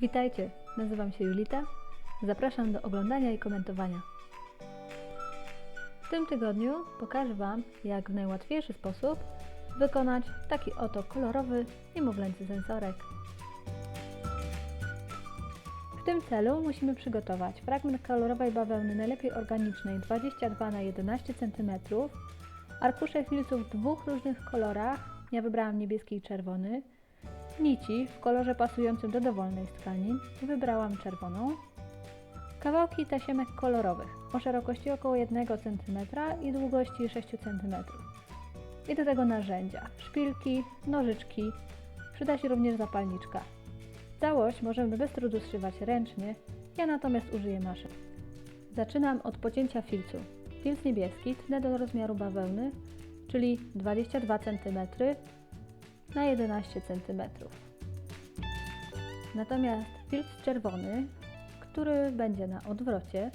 Witajcie, nazywam się Julita. Zapraszam do oglądania i komentowania. W tym tygodniu pokażę Wam, jak w najłatwiejszy sposób wykonać taki oto kolorowy niemowlęcy sensorek. W tym celu musimy przygotować fragment kolorowej bawełny, najlepiej organicznej 22 na 11 cm, arkusze filców w dwóch różnych kolorach, ja wybrałam niebieski i czerwony, nici w kolorze pasującym do dowolnej tkanin, wybrałam czerwoną, kawałki tasiemek kolorowych o szerokości około 1 cm i długości 6 cm. I do tego narzędzia, szpilki, nożyczki, przyda się również zapalniczka. Całość możemy bez trudu zszywać ręcznie, ja natomiast użyję maszyn. Zaczynam od pocięcia filcu. Filc niebieski tnę do rozmiaru bawełny, czyli 22 cm na 11 cm. Natomiast filc czerwony, który będzie na odwrocie,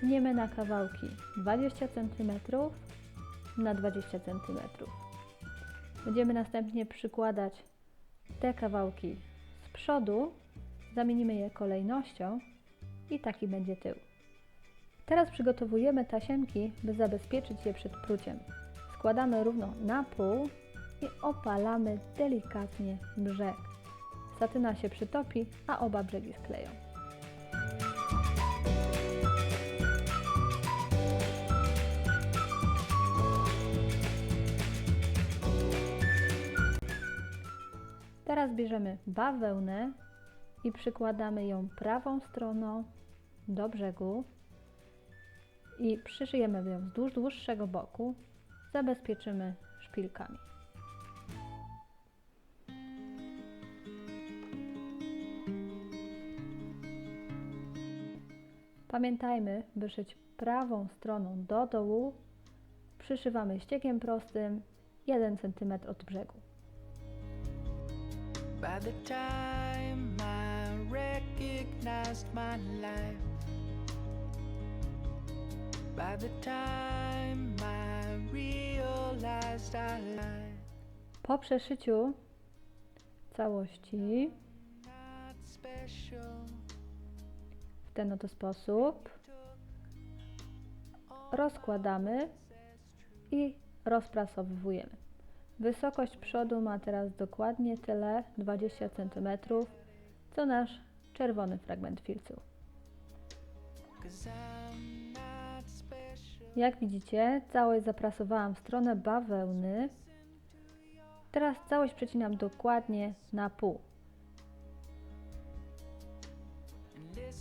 tniemy na kawałki 20 cm na 20 cm. Będziemy następnie przykładać te kawałki z przodu, zamienimy je kolejnością i taki będzie tył. Teraz przygotowujemy tasiemki, by zabezpieczyć je przed pruciem. Składamy równo na pół i opalamy delikatnie brzeg. Satyna się przytopi, a oba brzegi skleją. Teraz bierzemy bawełnę i przykładamy ją prawą stroną do brzegu i przyszyjemy ją wzdłuż dłuższego boku. Zabezpieczymy szpilkami. Pamiętajmy, by szyć prawą stroną do dołu. Przyszywamy ściekiem prostym 1 cm od brzegu. By the time I recognized my life, by the time I realized I lied, Po przeszyciu całości not special. Ten oto sposób rozkładamy i rozprasowujemy. Wysokość przodu ma teraz dokładnie tyle 20 cm, co nasz czerwony fragment filcu. Jak widzicie, całość zaprasowałam w stronę bawełny. Teraz całość przecinam dokładnie na pół.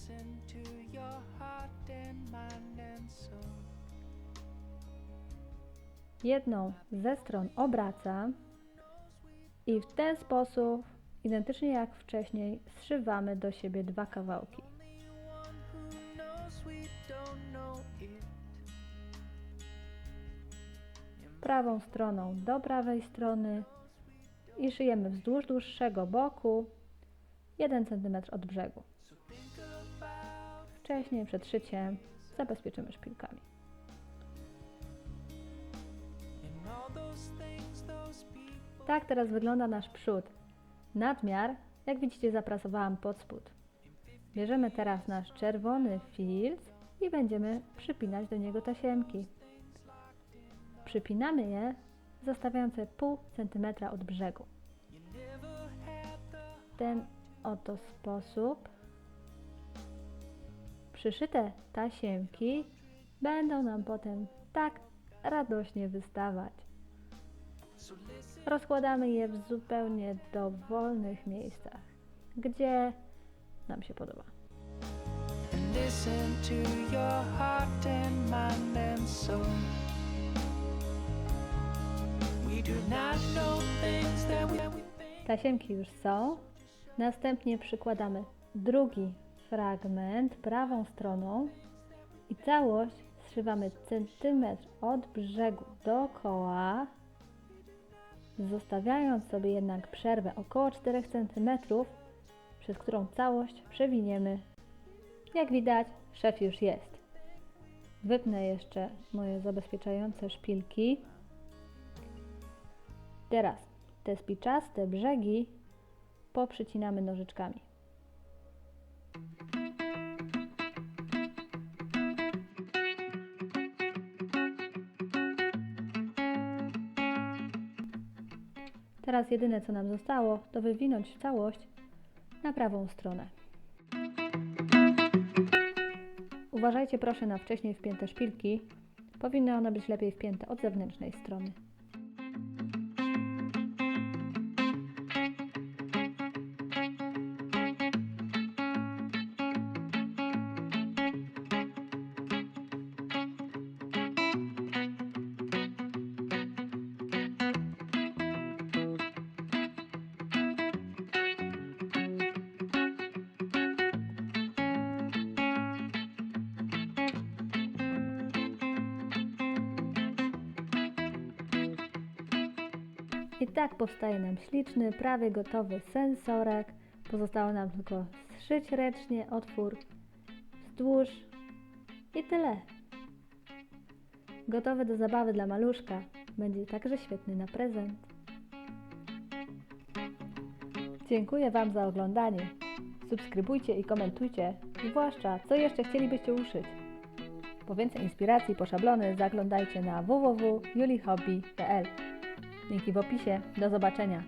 Listen to your heart and mind and soul. Jedną ze stron obracam i w ten sposób, identycznie jak wcześniej, zszywamy do siebie dwa kawałki. Prawą stroną do prawej strony i szyjemy wzdłuż dłuższego boku 1 cm od brzegu. Wcześniej przed szyciem zabezpieczymy szpilkami. Tak teraz wygląda nasz przód. Nadmiar, jak widzicie, zaprasowałam pod spód. Bierzemy teraz nasz czerwony filc i będziemy przypinać do niego tasiemki. Przypinamy je zostawiając pół centymetra od brzegu. W ten oto sposób przyszyte tasiemki będą nam potem tak radośnie wystawać. Rozkładamy je w zupełnie dowolnych miejscach, gdzie nam się podoba. and listen to your heart and mind and soul. We do not know things that we, that we think. Tasiemki już są. Następnie przykładamy drugi fragment prawą stroną i całość zszywamy centymetr od brzegu dookoła, zostawiając sobie jednak przerwę około 4 cm, przez którą całość przewiniemy. Jak widać, szef już jest. Wypnę jeszcze moje zabezpieczające szpilki. Teraz te spiczaste brzegi poprzycinamy nożyczkami. Teraz jedyne co nam zostało, to wywinąć całość na prawą stronę. Uważajcie proszę na wcześniej wpięte szpilki. Powinny one być lepiej wpięte od zewnętrznej strony. I tak powstaje nam śliczny, prawie gotowy sensorek. Pozostało nam tylko zszyć ręcznie otwór wzdłuż i tyle. Gotowy do zabawy dla maluszka. Będzie także świetny na prezent. Dziękuję Wam za oglądanie. Subskrybujcie i komentujcie, zwłaszcza co jeszcze chcielibyście uszyć. Po więcej inspiracji po szablony zaglądajcie na www.julihobby.pl. Linki w opisie. Do zobaczenia.